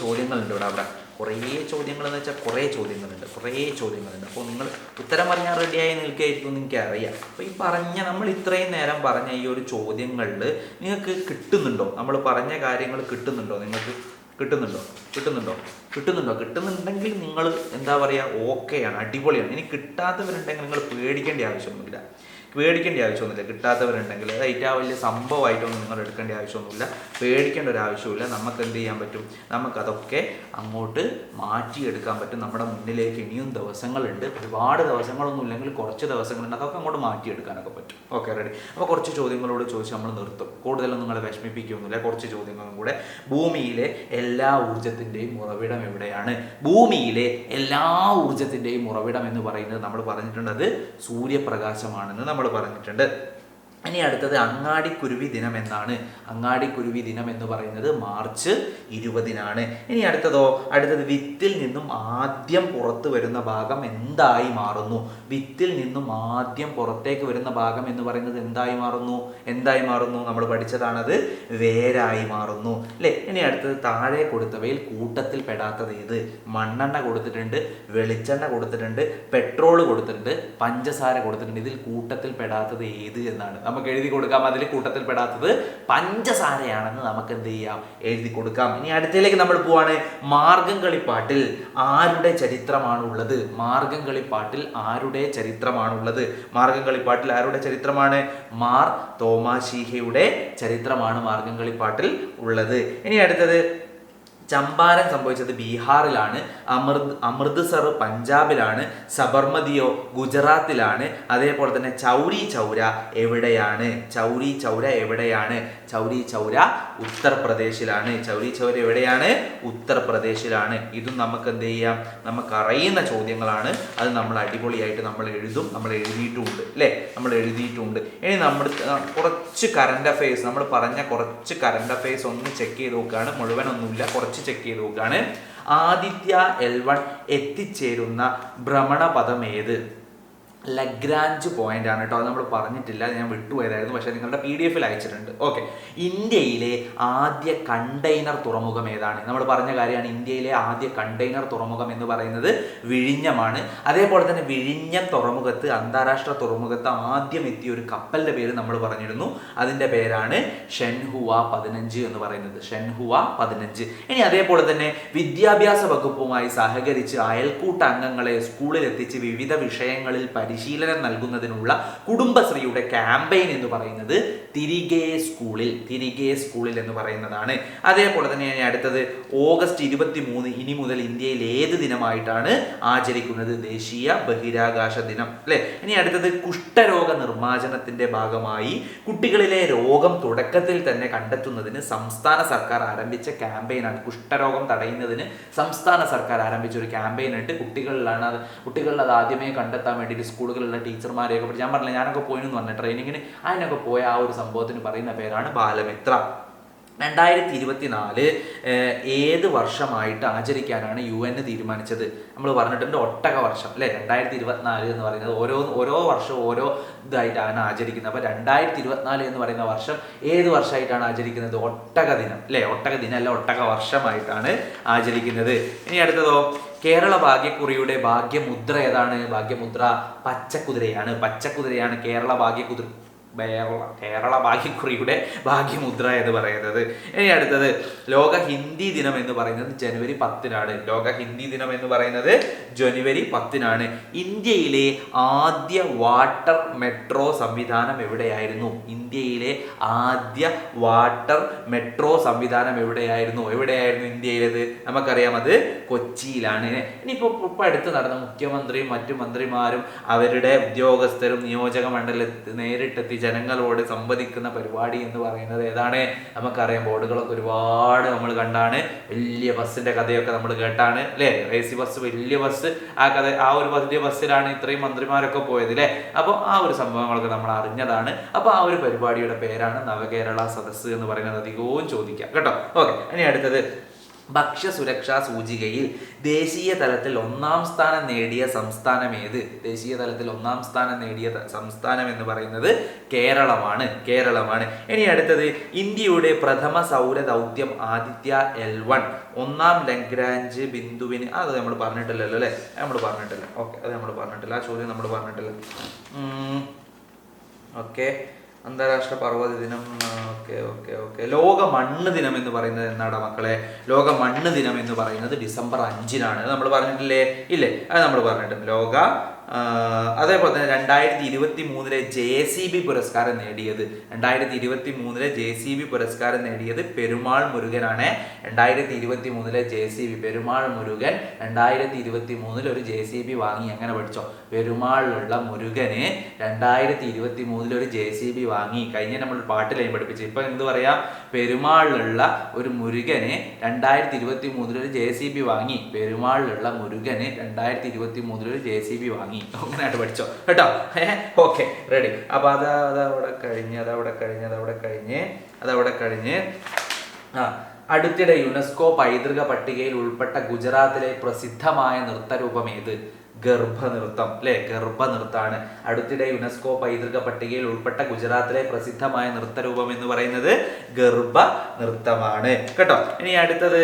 ചോദ്യങ്ങളുണ്ട് ഇവിടെ അവിടെ. കുറേ ചോദ്യങ്ങൾ എന്ന് വെച്ചാൽ കുറേ ചോദ്യങ്ങളുണ്ട് കുറേ ചോദ്യങ്ങളുണ്ട്. അപ്പോൾ നിങ്ങൾ ഉത്തരം പറഞ്ഞാൽ റെഡിയായി നിൽക്കുകയായിരിക്കും എന്ന് എനിക്ക് അറിയാം അപ്പോൾ ഈ പറഞ്ഞ നമ്മൾ ഇത്രയും നേരം പറഞ്ഞ ഈ ഒരു ചോദ്യങ്ങളിൽ നിങ്ങൾക്ക് കിട്ടുന്നുണ്ടോ? നമ്മൾ പറഞ്ഞ കാര്യങ്ങൾ കിട്ടുന്നുണ്ടോ? നിങ്ങൾക്ക് കിട്ടുന്നുണ്ടോ? കിട്ടുന്നുണ്ടോ? കിട്ടുന്നുണ്ടോ? കിട്ടുന്നുണ്ടെങ്കിൽ നിങ്ങൾ എന്താ പറയുക ഓക്കെയാണ് അടിപൊളിയാണ്. ഇനി കിട്ടാത്തവരുണ്ടെങ്കിൽ നിങ്ങൾ പേടിക്കേണ്ട ആവശ്യമൊന്നുമില്ല. പേടിക്കേണ്ട ആവശ്യമൊന്നുമില്ല. കിട്ടാത്തവരുണ്ടെങ്കിൽ അത് ഏറ്റവും വലിയ സംഭവമായിട്ടൊന്നും നിങ്ങൾ എടുക്കേണ്ട ആവശ്യമൊന്നുമില്ല. പേടിക്കേണ്ട ഒരു ആവശ്യമില്ല നമുക്ക് എന്ത് ചെയ്യാൻ പറ്റും? നമുക്കതൊക്കെ അങ്ങോട്ട് മാറ്റിയെടുക്കാൻ പറ്റും. നമ്മുടെ മുന്നിലേക്ക് ഇനിയും ദിവസങ്ങളുണ്ട്. ഒരുപാട് ദിവസങ്ങളൊന്നും ഇല്ലെങ്കിൽ കുറച്ച് ദിവസങ്ങളുണ്ട്. അതൊക്കെ അങ്ങോട്ട് മാറ്റിയെടുക്കാനൊക്കെ പറ്റും. Okay ready. അപ്പോൾ കുറച്ച് ചോദ്യങ്ങളോട് ചോദിച്ച് നമ്മൾ നിർത്തും. കൂടുതലൊന്നും നിങ്ങളെ വിഷമിപ്പിക്കുകയൊന്നുമില്ല കുറച്ച് ചോദ്യങ്ങളും കൂടെ. ഭൂമിയിലെ എല്ലാ ഊർജത്തിന്റെയും ഉറവിടം എവിടെയാണ്? ഭൂമിയിലെ എല്ലാ ഊർജത്തിന്റെയും ഉറവിടം എന്ന് പറയുന്നത് നമ്മൾ പറഞ്ഞിട്ടുണ്ട്. അത് സൂര്യപ്രകാശമാണെന്ന് പറഞ്ഞിട്ടുണ്ട്. ഇനി അടുത്തത് അങ്ങാടിക്കുരുവി ദിനം എന്നാണ്. അങ്ങാടിക്കുരുവി ദിനം എന്ന് പറയുന്നത് മാർച്ച് ഇരുപതിനാണ്. ഇനി അടുത്തതോ? അടുത്തത് വിത്തിൽ നിന്നും ആദ്യം പുറത്തു വരുന്ന ഭാഗം എന്തായി മാറുന്നു? വിത്തിൽ നിന്നും ആദ്യം പുറത്തേക്ക് വരുന്ന ഭാഗം എന്ന് പറയുന്നത് എന്തായി മാറുന്നു? എന്തായി മാറുന്നു? നമ്മൾ പഠിച്ചതാണത് വേരായി മാറുന്നു. അല്ലേ ഇനി അടുത്തത് താഴെ കൊടുത്തവയിൽ കൂട്ടത്തിൽ പെടാത്തത് ഏത്? മണ്ണെണ്ണ കൊടുത്തിട്ടുണ്ട് വെളിച്ചെണ്ണ കൊടുത്തിട്ടുണ്ട് പെട്രോൾ കൊടുത്തിട്ടുണ്ട് പഞ്ചസാര കൊടുത്തിട്ടുണ്ട്. ഇതിൽ കൂട്ടത്തിൽ പെടാത്തത് ഏത് എന്നാണ്. നമുക്ക് എഴുതി കൊടുക്കാം. അതിൽ കൂട്ടത്തിൽ പെടാത്തത് പഞ്ചസാരയാണെന്ന് നമുക്ക് എന്ത് ചെയ്യാം? എഴുതി കൊടുക്കാം. ഇനി അടുത്തേക്ക് നമ്മൾ പോവാണ്. മാർഗം കളിപ്പാട്ടിൽ ആരുടെ ചരിത്രമാണുള്ളത്? മാർഗം കളിപ്പാട്ടിൽ ആരുടെ ചരിത്രമാണുള്ളത്? മാർഗം കളിപ്പാട്ടിൽ ആരുടെ ചരിത്രമാണ്? മാർ തോമാശീഹയുടെ ചരിത്രമാണ് മാർഗം കളിപ്പാട്ടിൽ ഉള്ളത്. ഇനി അടുത്തത് ചമ്പാരൻ സംഭവിച്ചത് ബീഹാറിലാണ് അമൃത് അമൃത്സർ പഞ്ചാബിലാണ് സബർമതിയോ ഗുജറാത്തിലാണ് അതേപോലെ തന്നെ ചൗരി ചൗര എവിടെയാണ്? ചൗരി ചൗര എവിടെയാണ്? ചൗരി ചൗര ഉത്തർപ്രദേശിലാണ്. ചൗരി ചൗര എവിടെയാണ്? ഉത്തർപ്രദേശിലാണ്. ഇതും നമുക്ക് എന്ത് ചെയ്യാം? നമുക്ക് അറിയുന്ന ചോദ്യങ്ങളാണ്. അത് നമ്മൾ അടിപൊളിയായിട്ട് നമ്മൾ എഴുതും നമ്മൾ എഴുതിയിട്ടുമുണ്ട് അല്ലേ? നമ്മൾ എഴുതിയിട്ടുമുണ്ട് ഇനി നമ്മൾ കുറച്ച് കറണ്ട് അഫയേഴ്സ് നമ്മൾ പറഞ്ഞ കുറച്ച് കറണ്ട് അഫയേഴ്സ് ഒന്ന് ചെക്ക് ചെയ്ത് നോക്കുകയാണ്. മുഴുവനൊന്നുമില്ല കുറച്ച് ചെക്ക് ചെയ്ത് നോക്കുകയാണ്. ആദിത്യ എൽ വൺ എത്തിച്ചേരുന്ന ഭ്രമണപഥം ഏത്? ലഗ്രാഞ്ച് പോയിന്റ് ആണ് കേട്ടോ. അത് നമ്മൾ പറഞ്ഞിട്ടില്ല. ഞാൻ വിട്ടുപോയതായിരുന്നു. പക്ഷേ നിങ്ങളുടെ പി ഡി എഫിൽ അയച്ചിട്ടുണ്ട്. ഓക്കെ ഇന്ത്യയിലെ ആദ്യ കണ്ടെയ്നർ തുറമുഖം ഏതാണ്? നമ്മൾ പറഞ്ഞ കാര്യമാണ് ഇന്ത്യയിലെ ആദ്യ കണ്ടെയ്നർ തുറമുഖം എന്ന് പറയുന്നത് വിഴിഞ്ഞമാണ്. അതേപോലെ തന്നെ വിഴിഞ്ഞം തുറമുഖത്ത് അന്താരാഷ്ട്ര തുറമുഖത്ത് ആദ്യം എത്തിയ ഒരു കപ്പലിന്റെ പേര് നമ്മൾ പറഞ്ഞിരുന്നു. അതിന്റെ പേരാണ് ഷെൻഹുവ പതിനഞ്ച് എന്ന് പറയുന്നത്. ഷെൻഹുവ പതിനഞ്ച്. ഇനി അതേപോലെ തന്നെ വിദ്യാഭ്യാസ വകുപ്പുമായി സഹകരിച്ച് അയൽക്കൂട്ട അംഗങ്ങളെ സ്കൂളിലെത്തിച്ച് വിവിധ വിഷയങ്ങളിൽ പരിശീലനം നൽകുന്നതിനുള്ള കുടുംബശ്രീയുടെ ക്യാമ്പയിൻ എന്ന് പറയുന്നത് തിരികെ സ്കൂളിൽ തിരികെ സ്കൂളിൽ എന്ന് പറയുന്നതാണ്. അതേപോലെ തന്നെ അടുത്തത് ഓഗസ്റ്റ് ഇരുപത്തി മൂന്ന് ഇനി മുതൽ ഇന്ത്യയിൽ ഏത് ദിനമായിട്ടാണ് ആചരിക്കുന്നത്? ദേശീയ ബഹിരാകാശ ദിനം അല്ലെ? ഇനി അടുത്തത് കുഷ്ഠരോഗ നിർമ്മാർജനത്തിന്റെ ഭാഗമായി കുട്ടികളിലെ രോഗം തുടക്കത്തിൽ തന്നെ കണ്ടെത്തുന്നതിന് സംസ്ഥാന സർക്കാർ ആരംഭിച്ച ക്യാമ്പയിനാണ്. കുഷ്ഠരോഗം തടയുന്നതിന് സംസ്ഥാന സർക്കാർ ആരംഭിച്ച ഒരു ക്യാമ്പയിൻ ഉണ്ട് കുട്ടികളിലാണ് കുട്ടികളിൽ അത് ആദ്യമേ കണ്ടെത്താൻ വേണ്ടിയിട്ട് സ്കൂളുകളിലുള്ള ടീച്ചർമാരെയൊക്കെ പഠിച്ച് ഞാൻ പറഞ്ഞില്ല ഞാനൊക്കെ പോയിന്ന് പറഞ്ഞ ട്രെയിനിങ്ങിന്. അതിനൊക്കെ പോയ ആ ഒരു സംഭവത്തിന് പറയുന്ന പേരാണ് ബാലമിത്ര. രണ്ടായിരത്തി ഇരുപത്തിനാല് ഏത് വർഷമായിട്ട് ആചരിക്കാനാണ് യു എൻ തീരുമാനിച്ചത്? നമ്മൾ പറഞ്ഞിട്ടുണ്ട് ഒട്ടക വർഷം അല്ലേ? രണ്ടായിരത്തി ഇരുപത്തിനാല് എന്ന് പറയുന്നത് ഓരോ ഓരോ വർഷവും ഓരോ ഇതായിട്ടാണ് ആചരിക്കുന്നത്. അപ്പോൾ രണ്ടായിരത്തി ഇരുപത്തിനാല് എന്ന് പറയുന്ന വർഷം ഏത് വർഷമായിട്ടാണ് ആചരിക്കുന്നത്? ഒട്ടക ദിനം അല്ലേ? ഒട്ടക ദിനം അല്ല ഒട്ടക വർഷമായിട്ടാണ് ആചരിക്കുന്നത്. ഇനി അടുത്തതോ? കേരള ഭാഗ്യക്കുറിയുടെ ഭാഗ്യമുദ്ര ഏതാണ്? ഭാഗ്യമുദ്ര പച്ചക്കുതിരയാണ്. പച്ചക്കുതിരയാണ് കേരള ഭാഗ്യക്കുതിര കേരള കേരള ഭാഗ്യക്കുറിയുടെ ഭാഗ്യമുദ്ര എന്ന് പറയുന്നത്. ഇനി അടുത്തത് ലോക ഹിന്ദി ദിനം എന്ന് പറയുന്നത് ജനുവരി പത്തിനാണ്. ലോക ഹിന്ദി ദിനം എന്ന് പറയുന്നത് ജനുവരി പത്തിനാണ്. ഇന്ത്യയിലെ ആദ്യ വാട്ടർ മെട്രോ സംവിധാനം എവിടെയായിരുന്നു? ഇന്ത്യയിലെ ആദ്യ വാട്ടർ മെട്രോ സംവിധാനം എവിടെയായിരുന്നു? എവിടെയായിരുന്നു ഇന്ത്യയിലേത്? നമുക്കറിയാം അത് കൊച്ചിയിലാണ്. ഇനിയിപ്പോൾ ഇപ്പോൾ അടുത്ത് നടന്ന മുഖ്യമന്ത്രിയും മറ്റു മന്ത്രിമാരും അവരുടെ ഉദ്യോഗസ്ഥരും നിയോജക മണ്ഡലത്തിൽ നേരിട്ടെത്തി ജനങ്ങളോട് സംവദിക്കുന്ന പരിപാടി എന്ന് പറയുന്നത് ഏതാണ്? നമുക്കറിയാം ബോർഡുകളൊക്കെ ഒരുപാട് നമ്മൾ കണ്ടാണ്. വലിയ ബസ്സിന്റെ കഥയൊക്കെ നമ്മൾ കേട്ടാണ് അല്ലേ? എ സി ബസ് വലിയ ബസ്. ആ കഥ ആ ഒരു വലിയ ബസ്സിലാണ് ഇത്രയും മന്ത്രിമാരൊക്കെ പോയത് അല്ലേ? അപ്പോൾ ആ ഒരു സംഭവങ്ങളൊക്കെ നമ്മൾ അറിഞ്ഞതാണ്. അപ്പോൾ ആ ഒരു പരിപാടിയുടെ പേരാണ് നവകേരള സദസ്സ് എന്ന് പറയുന്നത്. അധികവും ചോദിക്കാം. കേട്ടോ? ഓക്കെ. ഇനി അടുത്തത്. ഭക്ഷ്യസുരക്ഷാ സൂചികയിൽ ദേശീയ തലത്തിൽ ഒന്നാം സ്ഥാനം നേടിയ സംസ്ഥാനം ഏത്? ദേശീയ തലത്തിൽ ഒന്നാം സ്ഥാനം നേടിയ സംസ്ഥാനം എന്ന് പറയുന്നത് കേരളമാണ്. കേരളമാണ്. ഇനി അടുത്തത് ഇന്ത്യയുടെ പ്രഥമ സൗര ദൗത്യം ആദിത്യ എൽ വൺ. ഒന്നാം ലഗ്രാഞ്ച് ബിന്ദുവിന് അത് നമ്മൾ പറഞ്ഞിട്ടില്ലല്ലോ അല്ലേ? നമ്മൾ പറഞ്ഞിട്ടില്ല. ഓക്കെ അത് നമ്മൾ പറഞ്ഞിട്ടില്ല. ആ ചോദ്യം നമ്മൾ പറഞ്ഞിട്ടില്ല. ഓക്കെ. അന്താരാഷ്ട്ര പർവത ദിനം ഓക്കെ ഓക്കെ ഓക്കെ. ലോക മണ്ണ് ദിനം എന്ന് പറയുന്നത് എന്നാടാ മക്കളെ? ലോക മണ്ണ് ദിനം എന്ന് പറയുന്നത് ഡിസംബർ അഞ്ചിനാണ്. നമ്മൾ പറഞ്ഞിട്ടില്ലേ? ഇല്ലേ? അത് നമ്മൾ പറഞ്ഞിട്ടുണ്ട്. ലോക അതേപോലെ തന്നെ രണ്ടായിരത്തി ഇരുപത്തി മൂന്നിലെ ജെ സി ബി പുരസ്കാരം നേടിയത്. രണ്ടായിരത്തി ഇരുപത്തി മൂന്നിലെ ജെ സി ബി പുരസ്കാരം നേടിയത് പെരുമാൾ മുരുകനാണ്. രണ്ടായിരത്തി ഇരുപത്തി മൂന്നിലെ J C B Perumal Murugan. രണ്ടായിരത്തി ഇരുപത്തി മൂന്നിൽ ഒരു ജെ സി ബി വാങ്ങി. അങ്ങനെ പഠിച്ചോ? പെരുമാളിലുള്ള മുരുകന് രണ്ടായിരത്തി ഇരുപത്തി മൂന്നിൽ ഒരു ജെ സി ബി വാങ്ങി. കഴിഞ്ഞ നമ്മൾ പാട്ടിലേയും പഠിപ്പിച്ചു. ഇപ്പൊ എന്ത് പറയാ? പെരുമാളിലുള്ള ഒരു മുരുകന് രണ്ടായിരത്തി ഇരുപത്തി മൂന്നിൽ ഒരു ജെ സി ബി വാങ്ങി. പെരുമാളിലുള്ള മുരുകന് രണ്ടായിരത്തി ഇരുപത്തി മൂന്നിൽ ഒരു ജെ സി ബി വാങ്ങി. അങ്ങനെയായിട്ട് പഠിച്ചോ. കേട്ടോ? ഏഹ് ഓക്കെ റെഡി അപ്പൊ അത് അതവിടെ കഴിഞ്ഞ് അതവിടെ കഴിഞ്ഞ് അതവിടെ കഴിഞ്ഞ് അതവിടെ കഴിഞ്ഞ്. ആ അടുത്തിടെ യുനെസ്കോ പൈതൃക പട്ടികയിൽ ഉൾപ്പെട്ട ഗുജറാത്തിലെ പ്രസിദ്ധമായ നൃത്തരൂപം ഏത്? ഗർഭനൃത്തം അല്ലെ ഗർഭനൃത്താണ് അടുത്തിടെ യുനെസ്കോ പൈതൃക പട്ടികയിൽ ഉൾപ്പെട്ട ഗുജറാത്തിലെ പ്രസിദ്ധമായ നൃത്തരൂപം എന്ന് പറയുന്നത് ഗർഭ നൃത്തമാണ് കേട്ടോ? ഇനി അടുത്തത്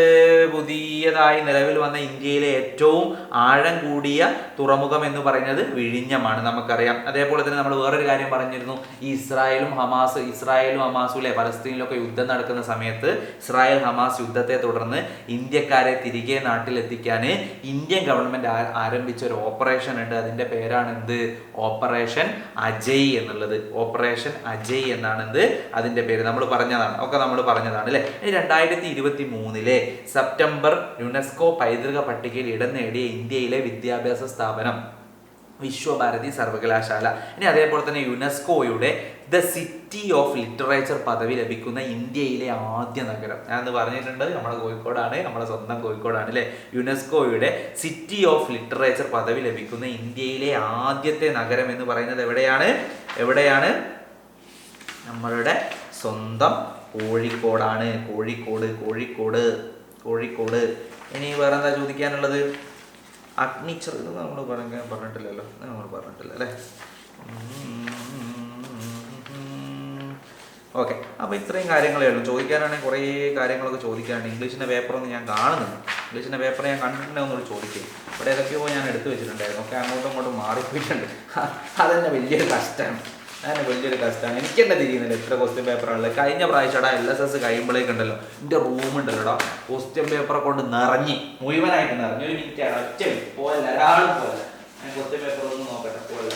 പുതിയതായി നിലവിൽ വന്ന ഇന്ത്യയിലെ ഏറ്റവും ആഴം കൂടിയ തുറമുഖം എന്ന് പറയുന്നത് വിഴിഞ്ഞമാണ് നമുക്കറിയാം. അതേപോലെ തന്നെ നമ്മൾ വേറൊരു കാര്യം പറഞ്ഞിരുന്നു. ഈ ഇസ്രായേലും ഹമാസ് ഇസ്രായേലും ഹമാസും അല്ലെ പലസ്തീനിലൊക്കെ യുദ്ധം നടക്കുന്ന സമയത്ത് ഇസ്രായേൽ ഹമാസ് യുദ്ധത്തെ തുടർന്ന് ഇന്ത്യക്കാരെ തിരികെ നാട്ടിലെത്തിക്കാൻ ഇന്ത്യൻ ഗവൺമെന്റ് ആരംഭിച്ച ഒരു ഓപ്പറേഷൻ ഉണ്ട്. അതിന്റെ പേരാണ് എന്ത് ഓപ്പറേഷൻ അജയ് എന്നുള്ളത്. ഓപ്പറേഷൻ അജയ് എന്നാണ് എന്ത് അതിന്റെ പേര്. നമ്മൾ പറഞ്ഞതാണ്. ഒക്കെ നമ്മൾ പറഞ്ഞതാണ് അല്ലെ? രണ്ടായിരത്തി ഇരുപത്തി മൂന്നിലെ സെപ്റ്റംബർ യുനെസ്കോ പൈതൃക പട്ടികയിൽ ഇടം നേടിയ ഇന്ത്യയിലെ വിദ്യാഭ്യാസ സ്ഥാപനം. വിശ്വഭാരതി സർവകലാശാല. ഇനി അതേപോലെ തന്നെ യുനെസ്കോയുടെ ദ സിറ്റി ഓഫ് ലിറ്ററേച്ചർ പദവി ലഭിക്കുന്ന ഇന്ത്യയിലെ ആദ്യ നഗരം. ഞാൻ പറഞ്ഞിട്ടുണ്ട് നമ്മുടെ കോഴിക്കോടാണ് നമ്മുടെ സ്വന്തം കോഴിക്കോടാണ് അല്ലേ യുനെസ്കോയുടെ സിറ്റി ഓഫ് ലിറ്ററേച്ചർ പദവി ലഭിക്കുന്ന ഇന്ത്യയിലെ ആദ്യത്തെ നഗരം എന്ന് പറയുന്നത് എവിടെയാണ്? എവിടെയാണ്? നമ്മളുടെ സ്വന്തം കോഴിക്കോടാണ്. കോഴിക്കോട് കോഴിക്കോട് കോഴിക്കോട്. ഇനി വേറെന്താ ചോദിക്കാനുള്ളത്? അഗ്നിച്ചർ എന്ന് നമ്മൾ പറഞ്ഞ പറഞ്ഞിട്ടില്ലല്ലോ. നമ്മൾ പറഞ്ഞിട്ടില്ല അല്ലേ? ഓക്കെ. അപ്പോൾ ഇത്രയും കാര്യങ്ങളേ ഉള്ളൂ. ചോദിക്കാനാണെങ്കിൽ കുറേ കാര്യങ്ങളൊക്കെ ചോദിക്കാനുണ്ട്. ഇംഗ്ലീഷിന്റെ പേപ്പറൊന്നും ഞാൻ കാണുന്നുണ്ട് ഇംഗ്ലീഷിന്റെ പേപ്പർ ഞാൻ കണ്ടിട്ടുണ്ടെങ്കിൽ ഒന്നുകൂടി ചോദിക്കും. ഇവിടെ ഏതൊക്കെയോ ഞാൻ എടുത്തു വെച്ചിട്ടുണ്ടായിരുന്നു. ഒക്കെ അങ്ങോട്ടും ഇങ്ങോട്ടും മാറിപ്പോയിട്ടുണ്ട്. അതെന്നെ വലിയൊരു കഷ്ടമാണ് അങ്ങനെ വലിയൊരു കഷ്ടമാണ് എനിക്ക് തന്നെ തിരിയുന്നില്ല എത്ര ക്വസ്റ്റ്യൻ പേപ്പറാണുള്ളത് കഴിഞ്ഞ പ്രാവശ്യം എൽ എസ് എസ് കഴിയുമ്പോഴേക്കുണ്ടല്ലോ എന്റെ റൂം ഉണ്ടല്ലോടാ ക്വസ്റ്റ്യൻ പേപ്പറെ കൊണ്ട് നിറഞ്ഞ് മുഴുവനായിട്ട് നിറഞ്ഞു. ഒരു മിനിറ്റ് ആണ്. ഒറ്റ പോയല്ല ഒരാളും പോയല്ല ഞാൻ ക്വസ്റ്റ്യൻ പേപ്പർ ഒന്ന് നോക്കട്ടെ. പോയല്ല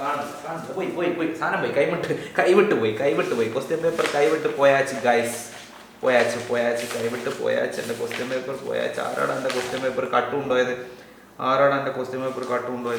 കാണുന്നു. കാണുന്നു. പോയി പോയി പോയി. സാധനം പോയി. കൈവിട്ട് കൈവിട്ട് പോയി. കൈവിട്ട് പോയി. ക്വസ്റ്റ്യൻ പേപ്പർ കൈവിട്ട് പോയാച്ച് ഗൈസ് പോയാച്ച് പോയാച്ച് കൈവിട്ട് പോയാച്ച്. എന്റെ ക്വസ്റ്റ്യൻ പേപ്പർ പോയാച്ച്. ആരാടാ എന്റെ ക്വസ്റ്റ്യൻ പേപ്പർ കട്ടുകൊണ്ടുപോയത് ആരാടാ എന്റെ ക്വസ്റ്റ്യൻ പേപ്പർ കട്ടും എന്റെ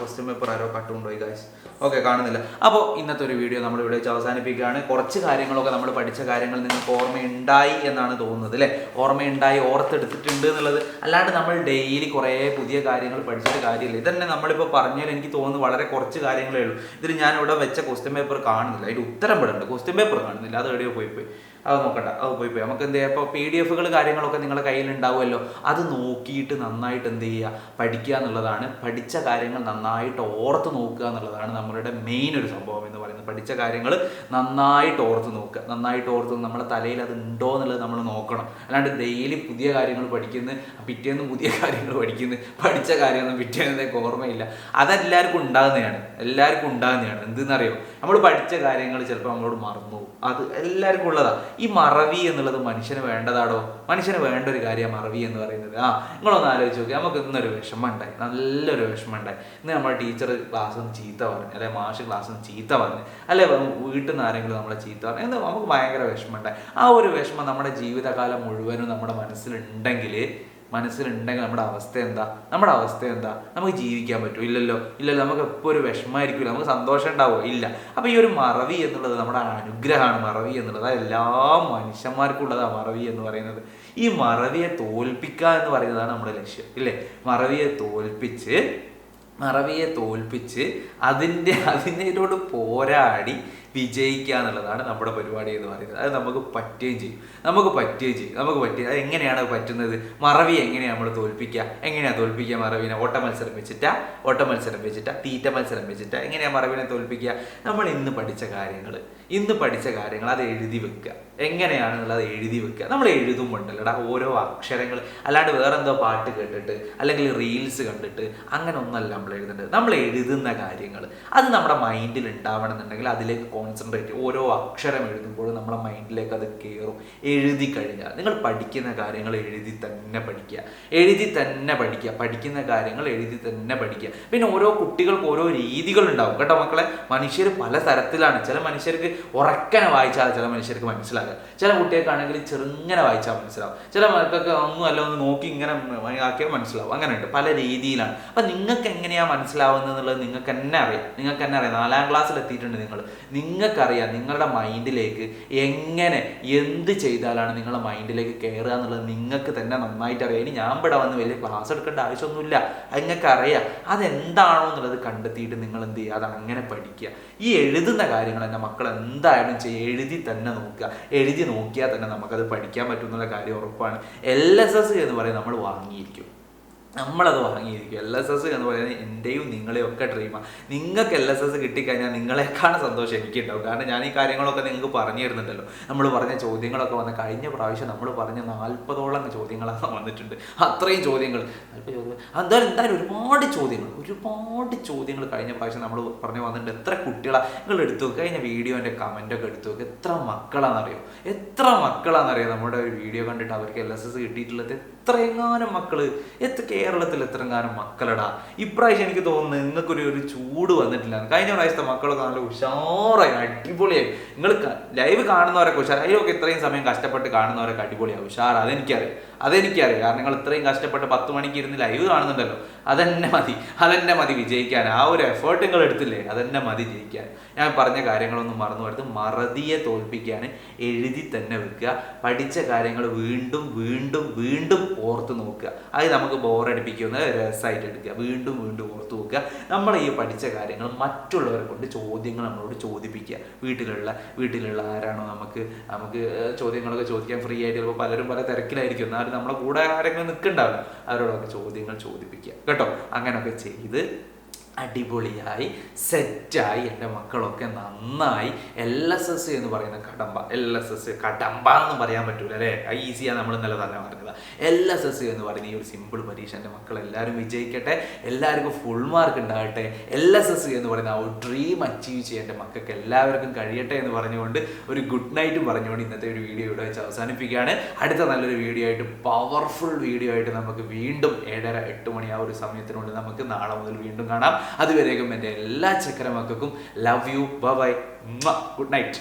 ക്വസ്റ്റ്യൻ പേപ്പർ ആരോ കട്ടുകൊണ്ടുപോയി ഗായ്സ് ഓക്കെ കാണുന്നില്ല. അപ്പോൾ ഇന്നത്തെ ഒരു വീഡിയോ നമ്മൾ ഇവിടെ വെച്ച് അവസാനിപ്പിക്കുകയാണ്. കുറച്ച് കാര്യങ്ങളൊക്കെ നമ്മൾ പഠിച്ച കാര്യങ്ങൾ നിങ്ങൾക്ക് ഓർമ്മയുണ്ടായി എന്നാണ് തോന്നുന്നത് അല്ലേ? ഓർമ്മയുണ്ടായി ഓർത്തെടുത്തിട്ടുണ്ട് എന്നുള്ളത്. അല്ലാണ്ട് നമ്മൾ ഡെയിലി കുറേ പുതിയ കാര്യങ്ങൾ പഠിച്ചിട്ട് കാര്യമില്ല. ഇതന്നെ നമ്മളിപ്പോൾ പറഞ്ഞാൽ എനിക്ക് തോന്നുന്നു വളരെ കുറച്ച് കാര്യങ്ങളേ ഉള്ളൂ. ഇതിൽ ഞാൻ ഇവിടെ വെച്ച ക്വസ്റ്റ്യൻ പേപ്പർ കാണുന്നില്ല. അതിന്റെ ഉത്തരം ഇവിടെ ഉണ്ട്. ക്വസ്റ്റ്യൻ പേപ്പർ കാണുന്നില്ല. അത് എവിടെയോ പോയി പോയി. അത് നോക്കണ്ട അത് പോയി പോയി. നമുക്ക് എന്ത് ചെയ്യാം? ഇപ്പോൾ പി ഡി എഫുകൾ കാര്യങ്ങളൊക്കെ നിങ്ങളുടെ കയ്യിൽ ഉണ്ടാവുമല്ലോ അത് നോക്കിയിട്ട് നന്നായിട്ട് എന്ത് ചെയ്യുക പഠിക്കുക എന്നുള്ളതാണ്. പഠിച്ച കാര്യങ്ങൾ നന്നായിട്ട് ഓർത്ത് നോക്കുക എന്നുള്ളതാണ് നമ്മളുടെ മെയിൻ ഒരു സംഭവം എന്ന് പറയുന്നത് പഠിച്ച കാര്യങ്ങൾ നന്നായിട്ട് ഓർത്ത് നോക്കുക. നന്നായിട്ട് ഓർത്ത് നമ്മുടെ തലയിൽ അത് ഉണ്ടോ എന്നുള്ളത് നമ്മൾ നോക്കണം. അല്ലാണ്ട് ഡെയിലി പുതിയ കാര്യങ്ങൾ പഠിക്കുന്നു പിറ്റേന്ന് പുതിയ കാര്യങ്ങൾ പഠിക്കുന്നു പഠിച്ച കാര്യമൊന്നും പിറ്റേന്നേക്ക് ഓർമ്മയില്ല. അതെല്ലാവർക്കും ഉണ്ടാകുന്നതാണ്. എല്ലാവർക്കും ഉണ്ടാകുന്നതാണ്. എന്തെന്നറിയോ? നമ്മൾ പഠിച്ച കാര്യങ്ങൾ ചിലപ്പോൾ നമ്മളോട് മറന്നു അത് എല്ലാവർക്കും ഉള്ളതാണ് ഈ മറവി എന്നുള്ളത് മനുഷ്യന് വേണ്ടതാടോ? മനുഷ്യന് വേണ്ട ഒരു കാര്യമാണ് മറവി എന്ന് പറയുന്നത്. ആ നിങ്ങളൊന്ന് ആലോചിച്ച് നോക്കി. നമുക്ക് ഇന്നൊരു വിഷമം ഉണ്ടായി നല്ലൊരു വിഷമം ഉണ്ടായി ഇന്ന് നമ്മുടെ ടീച്ചർ ക്ലാസ്സിൽ നിന്ന് ചീത്ത പറഞ്ഞു. അല്ലെ മാഷ് ക്ലാസ്സിൽ നിന്ന് ചീത്ത പറഞ്ഞു. അല്ലെ? വീട്ടിൽ നിന്ന് ആരെങ്കിലും നമ്മളെ ചീത്ത പറഞ്ഞു എന്താ നമുക്ക് ഭയങ്കര വിഷമമുണ്ടായി ആ ഒരു വിഷമം നമ്മുടെ ജീവിതകാലം മുഴുവനും നമ്മുടെ മനസ്സിലുണ്ടെങ്കിൽ മനസ്സിലുണ്ടെങ്കിൽ നമ്മുടെ അവസ്ഥ എന്താ? നമ്മുടെ അവസ്ഥ എന്താ? നമുക്ക് ജീവിക്കാൻ പറ്റുമോ? ഇല്ലല്ലോ. ഇല്ലല്ലോ. നമുക്ക് എപ്പോൾ ഒരു വിഷമമായിരിക്കില്ല നമുക്ക് സന്തോഷം ഉണ്ടാവുമോ ഇല്ല. അപ്പോൾ ഈ ഒരു മറവി എന്നുള്ളത് നമ്മുടെ അനുഗ്രഹമാണ്. മറവി എന്നുള്ളത്. എല്ലാ മനുഷ്യന്മാർക്കും ഉള്ളതാണ് മറവി എന്ന് പറയുന്നത്. ഈ മറവിയെ തോൽപ്പിക്കുക എന്ന് പറയുന്നതാണ് നമ്മുടെ ലക്ഷ്യം. ഇല്ലേ? മറവിയെ തോൽപ്പിച്ച് മറവിയെ തോൽപ്പിച്ച് അതിന്റെ അതിനോട് പോരാടി വിജയിക്കുക എന്നുള്ളതാണ് നമ്മുടെ പരിപാടി എന്ന് പറയുന്നത്. അത് നമുക്ക് പറ്റുകയും ചെയ്യും. നമുക്ക് പറ്റുകയും ചെയ്യും. നമുക്ക് പറ്റുക അത് എങ്ങനെയാണ് പറ്റുന്നത്? മറവി എങ്ങനെയാണ് നമ്മൾ തോൽപ്പിക്കുക? എങ്ങനെയാണ് തോൽപ്പിക്കുക മറവിനെ? ഓട്ട മത്സരം വെച്ചിട്ടാ? ഓട്ട മത്സരം വെച്ചിട്ടാ? തീറ്റ മത്സരം വെച്ചിട്ടാ? എങ്ങനെയാണ് മറവിനെ തോൽപ്പിക്കുക? നമ്മൾ ഇന്ന് പഠിച്ച കാര്യങ്ങൾ. ഇന്ന് പഠിച്ച കാര്യങ്ങൾ അത് എഴുതി വെക്കുക. എങ്ങനെയാണെന്നുള്ളത് എഴുതി വെക്കുക. നമ്മൾ എഴുതുമ്പോണ്ടല്ലടാ ഓരോ അക്ഷരങ്ങൾ. അല്ലാണ്ട് വേറെന്തോ പാട്ട് കേട്ടിട്ട് അല്ലെങ്കിൽ റീൽസ് കണ്ടിട്ട് അങ്ങനെ ഒന്നല്ല നമ്മൾ എഴുതേണ്ടത്. നമ്മൾ എഴുതുന്ന കാര്യങ്ങൾ. അത് നമ്മുടെ മൈൻഡിൽ ഉണ്ടാവണം എന്നുണ്ടെങ്കിൽ അതിലേക്ക് കോൺസെൻട്രേറ്റ് ഓരോ അക്ഷരം എഴുതുമ്പോഴും നമ്മുടെ മൈൻഡിലേക്ക് അത് കയറും എഴുതി കഴിഞ്ഞാൽ നിങ്ങൾ പഠിക്കുന്ന കാര്യങ്ങൾ എഴുതി തന്നെ പഠിക്കുക. എഴുതി തന്നെ പഠിക്കുക. പഠിക്കുന്ന കാര്യങ്ങൾ എഴുതി തന്നെ പഠിക്കുക. പിന്നെ ഓരോ കുട്ടികൾക്ക് ഓരോ രീതികളുണ്ടാവും. കേട്ടോ മക്കളെ? മനുഷ്യർ പല തരത്തിലാണ്. ചില മനുഷ്യർക്ക് ഉറക്കനെ വായിച്ചാൽ ചില മനുഷ്യർക്ക് മനസ്സിലാകുക ചില കുട്ടികൾക്കാണെങ്കിൽ ചെറുങ്ങനെ വായിച്ചാൽ മനസ്സിലാവും. ചില മക്കൾക്ക് ഒന്നും അല്ല ഒന്ന് നോക്കി ഇങ്ങനെ ആക്കിയാൽ മനസ്സിലാവും. അങ്ങനെയുണ്ട്. പല രീതിയിലാണ്. അപ്പം നിങ്ങൾക്ക് എങ്ങനെയാണ് മനസ്സിലാവുന്നത് എന്നുള്ളത് നിങ്ങൾക്ക് തന്നെ അറിയാം. നിങ്ങൾക്ക് തന്നെ അറിയാം. നാലാം ക്ലാസ്സിൽ എത്തിയിട്ടുണ്ട് നിങ്ങൾ. നിങ്ങൾക്കറിയാം നിങ്ങളുടെ മൈൻഡിലേക്ക് എങ്ങനെ എന്ത് ചെയ്താലാണ് നിങ്ങളുടെ മൈൻഡിലേക്ക് കയറുക എന്നുള്ളത് നിങ്ങൾക്ക് തന്നെ നന്നായിട്ട് അറിയാം ഇനി ഞാൻ ഇവിടെ വന്ന് വലിയ ക്ലാസ് എടുക്കേണ്ട ആവശ്യമൊന്നുമില്ല. അത് നിങ്ങൾക്ക് അറിയാം അതെന്താണോ എന്നുള്ളത് കണ്ടെത്തിയിട്ട് നിങ്ങൾ എന്ത് ചെയ്യുക? അത് അങ്ങനെ പഠിക്കുക. ഈ എഴുതുന്ന കാര്യങ്ങൾ എന്റെ മക്കൾ എന്തായാലും ചെയ്യുക എഴുതി തന്നെ നോക്കുക. എഴുതി നോക്കിയാൽ തന്നെ നമുക്കത് പഠിക്കാൻ പറ്റും എന്നുള്ള കാര്യം ഉറപ്പാണ്. എൽ എസ് എസ് എന്ന് പറയുന്നത് നമ്മൾ വാങ്ങിയിരിക്കും. നമ്മളത് വാങ്ങിയിരിക്കും. എൽ എസ് എസ് എന്ന് പറയുന്നത് എന്റെയും നിങ്ങളെയും ഒക്കെ ഡ്രീമാണ് നിങ്ങൾക്ക് എൽ എസ് എസ് കിട്ടിക്കഴിഞ്ഞാൽ നിങ്ങളെക്കാണ് സന്തോഷം എനിക്കുണ്ടാവും. കാരണം ഞാൻ ഈ കാര്യങ്ങളൊക്കെ നിങ്ങൾക്ക് പറഞ്ഞു തരുന്നുണ്ടല്ലോ. നമ്മൾ പറഞ്ഞ ചോദ്യങ്ങളൊക്കെ വന്ന് കഴിഞ്ഞ പ്രാവശ്യം നമ്മൾ പറഞ്ഞ നാൽപ്പതോളം ചോദ്യങ്ങളൊക്കെ വന്നിട്ടുണ്ട്. അത്രയും ചോദ്യങ്ങൾ. നാൽപ്പത് ചോദ്യങ്ങൾ. എന്തായാലും എന്തായാലും ഒരുപാട് ചോദ്യങ്ങൾ. ഒരുപാട് ചോദ്യങ്ങൾ കഴിഞ്ഞ പ്രാവശ്യം നമ്മൾ പറഞ്ഞു വന്നിട്ടുണ്ട്. എത്ര കുട്ടികളെ? നിങ്ങൾ എടുത്തു നോക്കുക കഴിഞ്ഞ വീഡിയോന്റെ കമന്റൊക്കെ എടുത്തു നോക്കുക എത്ര മക്കളാണെന്നറിയോ? എത്ര മക്കളാണെന്നറിയോ? നമ്മുടെ ഒരു വീഡിയോ കണ്ടിട്ട് അവർക്ക് എൽ എസ് എസ് കിട്ടിയിട്ടുള്ളത്? എത്രയെങ്ങാനും മക്കൾ? എത്ര കേരളത്തിൽ എത്രങ്ങാനും മക്കളടാ? ഇപ്രാവശ്യം എനിക്ക് തോന്നുന്നു നിങ്ങൾക്കൊരു ഒരു ചൂട് വന്നിട്ടില്ല. കഴിഞ്ഞ പ്രാവശ്യത്തെ മക്കളൊക്കെ നല്ല ഉഷാറായി അടിപൊളിയായി. നിങ്ങൾ ലൈവ് കാണുന്നവരൊക്കെ ഉഷാറായി. അതിലൊക്കെ ഇത്രയും സമയം കഷ്ടപ്പെട്ട് കാണുന്നവരൊക്കെ അടിപൊളിയാണ് ഉഷാറാ. അതെനിക്കറിയാം. അതെനിക്കറിയാം. കാരണം നിങ്ങൾ ഇത്രയും കഷ്ടപ്പെട്ട് പത്ത് മണിക്ക് ഇരുന്ന് ലൈവ് കാണുന്നുണ്ടല്ലോ. അതെന്നെ മതി. അതെന്നെ മതി വിജയിക്കാൻ. ആ ഒരു എഫേർട്ട് നിങ്ങൾ എടുത്തില്ലേ? അതെന്നെ മതി ജയിക്കാൻ. ഞാൻ പറഞ്ഞ കാര്യങ്ങളൊന്നും മറന്നു വരുത് മറതിയെ തോൽപ്പിക്കാൻ എഴുതി തന്നെ വെക്കുക. പഠിച്ച കാര്യങ്ങൾ വീണ്ടും വീണ്ടും വീണ്ടും ഓർത്ത് നോക്കുക. അത് നമുക്ക് ബോറടിപ്പിക്കുന്ന രസമായിട്ട് എടുക്കുക. വീണ്ടും വീണ്ടും ഓർത്ത് നോക്കുക. നമ്മൾ ഈ പഠിച്ച കാര്യങ്ങൾ മറ്റുള്ളവരെ കൊണ്ട് ചോദ്യങ്ങൾ നമ്മളോട് ചോദിപ്പിക്കുക. വീട്ടിലുള്ള വീട്ടിലുള്ള ആരാണോ നമുക്ക് നമുക്ക് ചോദ്യങ്ങളൊക്കെ ചോദിക്കാൻ ഫ്രീ ആയിട്ട് ചിലപ്പോൾ പലരും പല തിരക്കിലായിരിക്കും. എന്നാലും നമ്മളെ കൂടെ ആരെങ്കിലും നിൽക്കുന്നുണ്ടാവില്ല അവരോടൊക്കെ ചോദ്യങ്ങൾ ചോദിപ്പിക്കുക. കേട്ടോ? അങ്ങനെയൊക്കെ ചെയ്ത് അടിപൊളിയായി സെറ്റായി. എന്റെ മക്കളൊക്കെ നന്നായി. എൽ എസ് എസ് എന്ന് പറയുന്ന കടമ്പ. എൽ എസ് എസ് കടമ്പ എന്ന് പറയാൻ പറ്റൂല അല്ലേ? ഈസിയാണ് നമ്മൾ ഇന്നലെ തന്നെ പറഞ്ഞത്. എൽ എസ് എസ് എന്ന് പറയുന്ന ഈ ഒരു സിമ്പിൾ പരീക്ഷ എന്റെ മക്കൾ എല്ലാവരും വിജയിക്കട്ടെ. എല്ലാവർക്കും ഫുൾ മാർക്ക് ഉണ്ടാകട്ടെ. എൽ എസ് എസ് എന്ന് പറയുന്ന ആ ഒരു ഡ്രീം അച്ചീവ് ചെയ്യാൻ എന്റെ മക്കൾക്ക് എല്ലാവർക്കും കഴിയട്ടെ എന്ന് പറഞ്ഞുകൊണ്ട് ഒരു ഗുഡ് നൈറ്റ് പറഞ്ഞുകൊണ്ട് ഇന്നത്തെ ഒരു വീഡിയോ ഇവിടെ വെച്ച് അവസാനിപ്പിക്കുകയാണ്. അടുത്ത നല്ലൊരു വീഡിയോ ആയിട്ട് പവർഫുൾ വീഡിയോ ആയിട്ട് നമുക്ക് വീണ്ടും ഏഴര എട്ട് മണി ആ ഒരു സമയത്തിനുള്ളിൽ നമുക്ക് നാളെ മുതൽ വീണ്ടും കാണാം. അതുവരേക്കും എന്റെ എല്ലാ ചക്കര മക്കൾക്കും love you bye good night